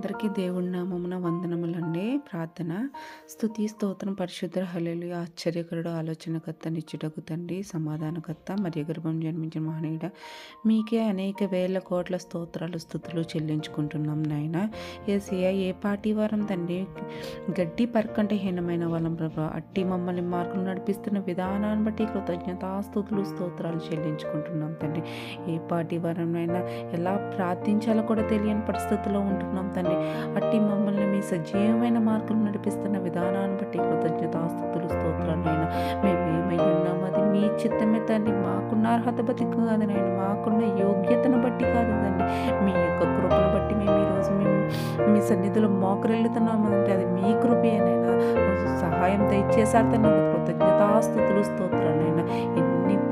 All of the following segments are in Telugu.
అందరికీ దేవుడి నామమున వందనములండి. ప్రార్థన. స్థుతి స్తోత్రం పరిశుద్ధ హలలు ఆశ్చర్యకరుడు ఆలోచనకర్త నిచ్చుటకు తండ్రి సమాధానకర్త మరియు గర్భం జన్మించిన మహనీయుడ. మీకే అనేక వేల కోట్ల స్తోత్రాలు స్థుతులు చెల్లించుకుంటున్నాం నాయన. ఏసీయ ఏ పాటి వారం తండ్రి గడ్డి పరకంటే హీనమైన వాళ్ళం ప్రభా. అట్టి మమ్మల్ని మార్గం నడిపిస్తున్న విధానాన్ని బట్టి కృతజ్ఞతాస్తుతులు స్తోత్రాలు చెల్లించుకుంటున్నాం తండ్రి. ఏ పాటి వారంనైనా ఎలా ప్రార్థించాలో కూడా తెలియని పరిస్థితిలో ఉంటున్నాం తండ్రి. అట్టి మమ్మల్ని మీ సజీవమైన మార్గం నడిపిస్తున్న విధానాన్ని బట్టి కృతజ్ఞతాస్తుతులు స్తోత్రాలైనా మేము ఏమై ఉన్నాం అది మీ చిత్తమే తండ్రి. మాకున్న అర్హత బట్టి కాదు నాయన మాకున్న యోగ్యతను బట్టి కాదు తండ్రి. మీ యొక్క కృపను బట్టి మేము ఈరోజు మేము మీ సన్నిధిలో మోకరెళ్తున్నాము అంటే అది మీ కృపేనైనా సహాయం దయచేశారు తండ్రి. అది కృతజ్ఞతాస్తుతులు స్తోత్రాలైనా.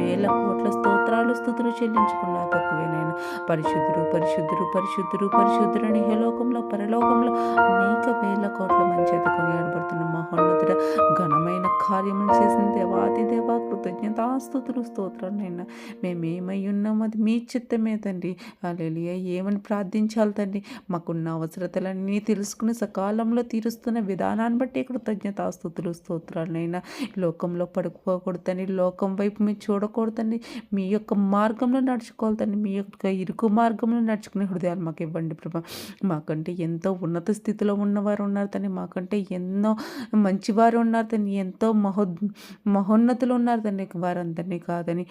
వేల కోట్ల స్తోత్రాలు స్థుతులు చెల్లించుకున్నా తక్కువేనైనా పరిశుద్ధుడు పరిశుద్ధుడు పరిశుద్ధుడు పరిశుద్ధుడని హలోకంలో పరలోకంలో అనేక వేల కోట్ల మంచేత కొనియాడబడుతున్న మహోన్నతుడ ఘనమైన కార్యములు చేసిన దేవాది దేవ కృతజ్ఞతాస్తుతులు స్తోత్రాలైనా మేమేమై ఉన్నాం అది మీ చిత్తమే తండ్రి. అలెలియ ఏమని ప్రార్థించాలి తండ్రి? మాకున్న అవసరతలన్నీ తెలుసుకుని సకాలంలో తీరుస్తున్న విధానాన్ని బట్టి కృతజ్ఞతాస్తుతులు స్తోత్రాలనైనా లోకంలో పడుకోకూడదండి లోకం వైపు మీరు చూడకూడదండి మీ యొక్క మార్గంలో నడుచుకోవాలండి మీ యొక్క ఇరుకు మార్గంలో నడుచుకునే హృదయాలు మాకు ఇవ్వండి ప్రభా. మాకంటే ఎంతో ఉన్నత స్థితిలో ఉన్నవారు ఉన్నారు తని మాకంటే ఎన్నో మంచివారు ఉన్నారు తని ఎంతో మహో మహోన్నతులు ఉన్నారు తండ్రి. వారందరినీ కాదని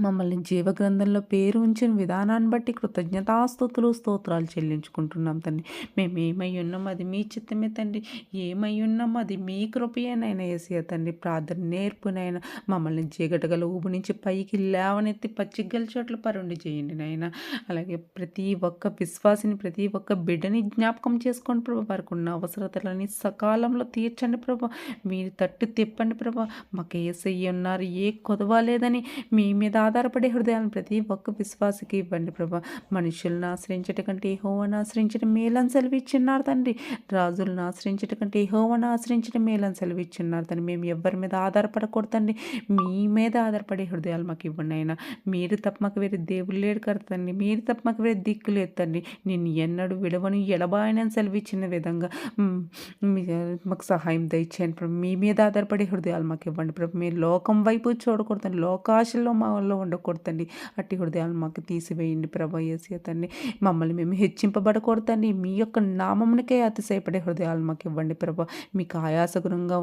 మమ్మల్ని జీవగ్రంథంలో పేరు ఉంచిన విధానాన్ని బట్టి కృతజ్ఞతాస్తుతులు స్తోత్రాలు చెల్లించుకుంటున్నాం తండ్రి మేము ఏమై ఉన్నాం అది మీ చిత్తమే తండ్రి ఏమై ఉన్నాం అది మీ కృపయేనైనా ఏసీ తండ్రి ప్రార్థన నేర్పునైనా మమ్మల్ని జీగటగల ఊబు నుంచి పైకి లేవనెత్తి పచ్చిగల చోట్ల పరుండి చేయండి నాయన. అలాగే ప్రతి ఒక్క విశ్వాసిని ప్రతి ఒక్క బిడ్డని జ్ఞాపకం చేసుకోండి ప్రభు. వారికి ఉన్న అవసరతలని సకాలంలో తీర్చండి ప్రభు. మీరు తట్టు తిప్పండి ప్రభు. మాకు ఏసై ఉన్నారు ఏ కొదవాలేదని మీ మీద ఆధారపడే హృదయాలను ప్రతి ఒక్క విశ్వాసకి ఇవ్వండి ప్రభా. మనుషులను ఆశ్రయించట కంటే హోవను ఆశ్రయించడం మేలని సెలవిచ్చిన్నారు తండ్రి. రాజులను ఆశ్రయించట కంటే హోవను ఆశ్రయించడం మేలని సెలవిచ్చిన్నారు తండ్రి. మేము ఎవరి మీద ఆధారపడకూడదండి మీ మీద ఆధారపడే హృదయాలు మాకు ఇవ్వండి అయినా మీరు తప్ప మాకు వేరే దేవుడు లేడు కడతండి మీరు తప్ప మాకు వేరే దిక్కు లేదు తండ్రి. నేను ఎన్నడు విడవను ఎడబాయనని సెలవిచ్చిన విధంగా. మీ- మాకు సహాయం దయచేయండి ప్రభు. మీ మీద ఆధారపడే హృదయాలు మాకు ఇవ్వండి ప్రభు. మీరు లోకం వైపు చూడకూడదండి లోకాశల్లో మాలో ఉండకూడదండి. అట్టి హృదయాలు మాకు తీసివేయండి ప్రభా ఏసి అతన్ని మమ్మల్ని మేము హెచ్చింపబడకూడదండి. మీ యొక్క నామమునికే అతిశయపడే హృదయాలు మాకు ఇవ్వండి ప్రభా. మీకు ఆయాస గుణంగా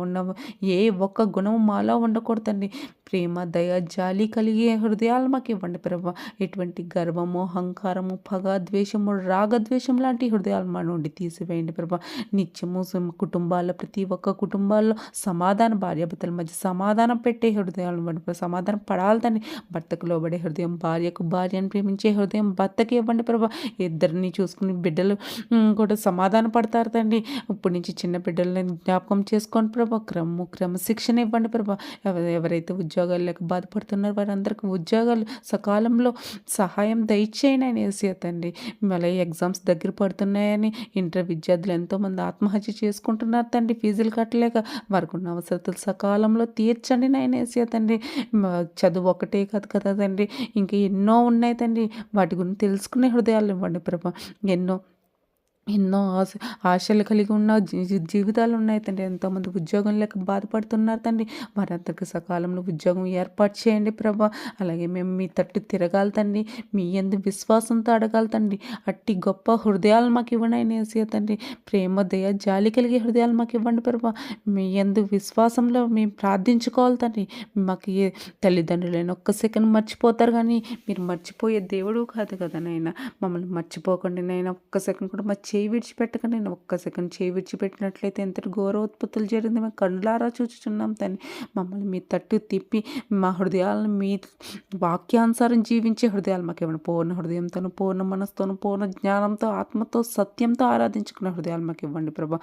ఏ ఒక్క గుణం మాలో ఉండకూడదండి. ప్రేమ దయ జాలి కలిగే హృదయాలు మాకు ఇవ్వండి ప్రభా. ఎటువంటి గర్వము అహంకారము పగ ద్వేషము రాగద్వేషం లాంటి హృదయాలు మా నుండి తీసివేయండి ప్రభా. నిత్యము కుటుంబాల్లో ప్రతి ఒక్క కుటుంబాల్లో సమాధాన భార్యాభర్తల మధ్య సమాధానం పెట్టే హృదయాలు సమాధానం పడాలి దాన్ని భర్తకు లోబడే హృదయం భార్యకు భార్యను ప్రేమించే హృదయం భర్తకి ఇవ్వండి ప్రభా. ఇద్దరిని చూసుకుని బిడ్డలు కూడా సమాధాన పడతారు తండ్రి. ఇప్పటి నుంచి చిన్న బిడ్డలని జ్ఞాపకం చేసుకోండి ప్రభా. క్రమము క్రమశిక్షణ ఇవ్వండి ప్రభా. ఎవరైతే ఉద్యోగాలు లేక బాధపడుతున్నారో వారందరికీ ఉద్యోగాలు సకాలంలో సహాయం దయచేయని ఆయన ఏసీ తండ్రి. మళ్ళీ ఎగ్జామ్స్ దగ్గర పడుతున్నాయని ఇంటర్ విద్యార్థులు ఎంతోమంది ఆత్మహత్య చేసుకుంటున్నారు తండ్రి. ఫీజులు కట్టలేక వారికి ఉన్న అవసరతలు సకాలంలో తీర్చండి నాయన ఏసీ తండ్రి. చదువు ఒకటే కాదు కదా తండ్రి. ఇంకా ఎన్నో ఉన్నాయి తండ్రి. వాటి గురించి తెలుసుకునే హృదయాలు ఇవ్వండి ప్రభా. ఎన్నో ఎన్నో ఆశ ఆశలు కలిగి ఉన్న జీవితాలు ఉన్నాయి తండ్రి. ఎంతోమంది ఉద్యోగం లేక బాధపడుతున్నారు తండ్రి. వారందరికీ సకాలంలో ఉద్యోగం ఏర్పాటు చేయండి ప్రభా. అలాగే మేము మీ తట్టు తిరగాలి తండ్రి. మీ ఎందు విశ్వాసంతో అడగాలి తండ్రి. అట్టి గొప్ప హృదయాలు మాకు ఇవ్వండి ఆయన తండ్రి. ప్రేమ దయ జాలి కలిగే హృదయాలు మాకు ఇవ్వండి ప్రభా. మీ ఎందు విశ్వాసంలో మేము ప్రార్థించుకోవాలి తండ్రి. మాకు ఏ తల్లిదండ్రులైన ఒక్క సెకండ్ మర్చిపోతారు కానీ మీరు మర్చిపోయే దేవుడు కాదు కదా నాయన. మమ్మల్ని మర్చిపోకండి నైనా ఒక్క సెకండ్ కూడా మర్చి చేయి విడిచిపెట్టకండి. నేను ఒక్క సెకండ్ చేయి విడిచిపెట్టినట్లయితే ఎంతటి ఘోరోత్పత్తులు జరిగింది. మేము కండ్లారా చూచుచున్నాం తని మమ్మల్ని మీ తట్టు తిప్పి మా హృదయాలను మీ వాక్యానుసారం జీవించే హృదయాలు మాకు ఇవ్వండి పూర్ణ హృదయంతోను పూర్ణ మనసుతోను పూర్ణ జ్ఞానంతో ఆత్మతో సత్యంతో ఆరాధించుకున్న హృదయాలు మాకు ఇవ్వండి ప్రభా.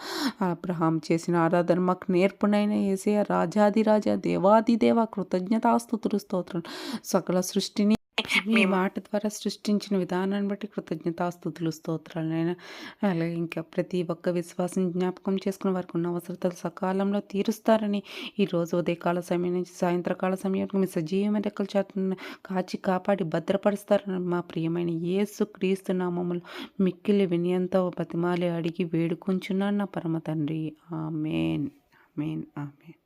అబ్రహాం చేసిన ఆరాధన మాకు నేర్పునైన ఏసే రాజాది రాజా దేవాది దేవ కృతజ్ఞతాస్తుతులు స్తోత్రం సకల సృష్టిని మీ మాట ద్వారా సృష్టించిన విధానాన్ని బట్టి కృతజ్ఞతాస్థుతులు స్తోత్రాలైనా అలాగే ఇంకా ప్రతి ఒక్క విశ్వాసం జ్ఞాపకం చేసుకున్న వారికి ఉన్న అవసరతలు సకాలంలో తీరుస్తారని ఈరోజు ఉదయకాల సమయం నుంచి సాయంత్రకాల సమయానికి మీ సజీవమైన రెక్కలు చేతున్న కాచి కాపాడి భద్రపరుస్తారని మా ప్రియమైన యేసు క్రీస్తు నామములు మిక్కిలి వినయంతో బతిమాలి అడిగి వేడుకుంటున్నాను నా పరమ తండ్రి. ఆమెన్. ఆమెన్. ఆమెన్.